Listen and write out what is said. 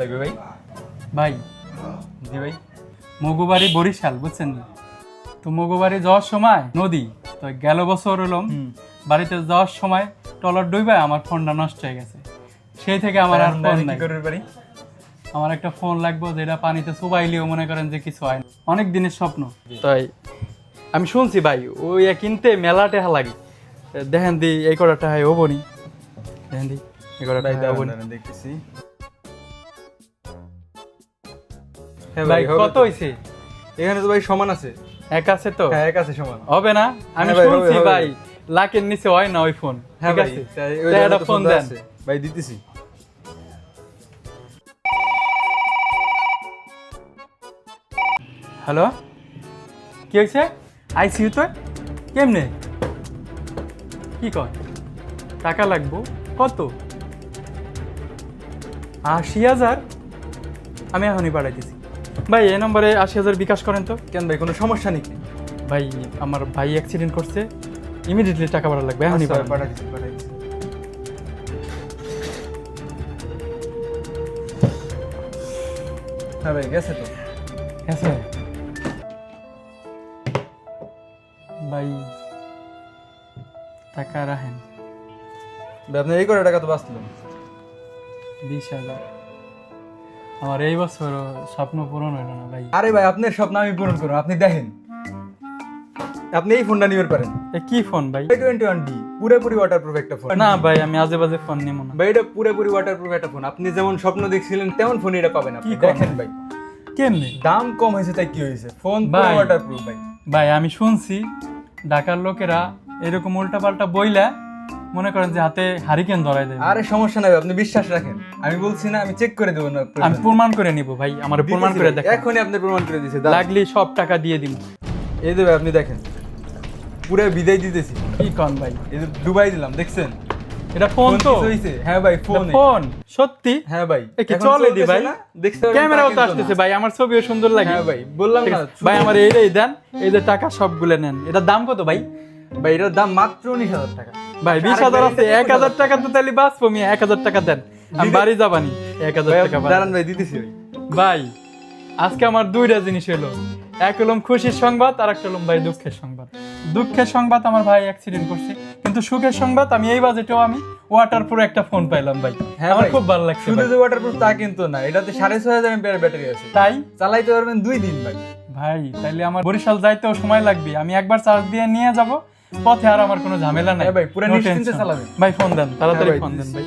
লাগবে ভাই? ভাই জি ভাই। মগুবাড়ি বরিশাল বুঝছেন? তো মগুবাড়ি যাওয়ার সময় নদী তো গেল বছর হলাম বাড়িতে যাওয়ার সময় টলার ডুইবায় আমার ফোনটা নষ্ট হয়ে গেছে। সেই থেকে আমার আর ফোন কি নাই। আমার একটা ফোন লাগবে যেটা পানিতে চুবাইলেও মনে করেন যে কিছু হয় না। অনেক দিনের স্বপ্ন। তাই আমি শুনছি ভাই ওই কিনতে মেলা টেহা লাগে। দেখেন দি এই কটা টাকায় হব নি দেখেন দি এই কটা দাঁড়ান, দেখতেছি। ভাই কত তো। হয়েছে এখানে তো ভাই সমান আছে। এক আছে তো? হ্যাঁ এক আছে সমান। হবে না? আমি হ্যাঁ শুনছি ভাই লাখের নিচে হয় না ওই ফোন। হ্যাঁ ভাই একটা ফোন দেন। ভাই দিতেছি। হ্যালো? কি হয়েছে আইসিউ তো? কেমনে? কি কর টাকা লাগবো? কত? আশি হাজার? আমি এখনই পাঠাইতেছি। ভাই এই নম্বরে আশি হাজার বিকাশ করেন তো। কেন ভাই কোনো সমস্যা নেই। ভাই আমার ভাই অ্যাক্সিডেন্ট করছে। ইমিডিয়েটলি টাকা পাঠা লাগবে এখনই আচ্ছা, পাঠাইতেছি হ্যাঁ ভাই গেছে তো। ভাই টাকা রাখেন। ভাই আপনার এই করে টাকা তো বাঁচলো। বিশ হাজার। আমার এই বছর স্বপ্ন পূরণ হলো না ভাই। আরে ভাই আপনার স্বপ্ন আমি পূরণ করুন আপনি দেখেন। আপনি এই ফোনটা নিতে পারেন। এ কি ফোন ভাই? Twenty one D. পুরোপুরি ওয়াটারপ্রুফ একটা ফোন। না ভাই আমি আজে বাজে ফোন নেব না। ভাই এটা পুরোপুরি ওয়াটারপ্রুফ একটা ফোন। আপনি যেমন স্বপ্ন দেখছিলেন তেমন ফোন এটা পাবেন আপনি। দেখেন ভাই। কেমনে? দাম কম হয়েছে তাই কি হয়েছে? ফোন পুরো ভাই। ওয়াটারপ্রুফ ভাই। ভাই আমি শুনছি ঢাকার লোকেরা এরকম উল্টাপাল্টা বইলা মনে করেন যে হাতে হারিকেন ধরাই দেবে আরে সমস্যা নাই আপনি বিশ্বাস রাখেন। আমি বলছি না আমি চেক করে দেবো না আমি প্রমাণ করে নিব ভাই আমার প্রমাণ করে দেখ এখনই আপনি প্রমাণ করে দিয়েছে লাগলি সব টাকা দিয়ে দিন। এই দেবে আপনি দেখেন পুরো বিদায় দিতেছি। কি কন ভাই? এই যে ডুবাই দিলাম দেখছেন? এটা ফোন তো। হ্যাঁ ভাই ফোন। ফোন সত্যি? হ্যাঁ ভাই। কি চলে দি ভাই? দেখতে ক্যামেরাও তো আসতেছে ভাই আমার ছবিও সুন্দর লাগে। হ্যাঁ ভাই বললাম না ভাই আমার এইটাই দেন এই যে টাকা সবগুলো নেন। এটার দাম কত ভাই? ভাই এটার দাম মাত্র উনিশ হাজার টাকা। ভাই বিশ হাজার আছে এক হাজার টাকা তো তাহলে বাঁচবো আমি এক হাজার টাকা দেন। আমি বাড়ি যাবানি এক হাজার টাকা দাঁড়ান ভাই দিতেছি ভাই আজকে আমার দুইটা জিনিস হলো। এক হলাম খুশির সংবাদ আর একটা হলাম ভাই দুঃখের সংবাদ। দুঃখের সংবাদ আমার ভাই অ্যাক্সিডেন্ট করছে কিন্তু সুখের সংবাদ আমি এই বাজেটেও আমি ওয়াটার পুরো একটা ফোন পাইলাম ভাই। হ্যাঁ আমার খুব ভালো লাগছে শুধু। যে ওয়াটারপ্রুফ তা কিন্তু না এটাতে সাড়ে ছয় হাজার এমপিআর ব্যাটারি আছে। তাই? চালাইতে পারবেন দুই দিন ভাই। ভাই তাইলে আমার বরিশাল যাইতেও সময় লাগবে। আমি একবার চার্জ দিয়ে নিয়ে যাব পথে আর আমার কোনো ঝামেলা নাই। ভাই, পুরো নিশ্চিন্তে চালাবে চালাবেন। ভাই ফোন দেন তাড়াতাড়ি হ্যাঁ ফোন দেন ভাই।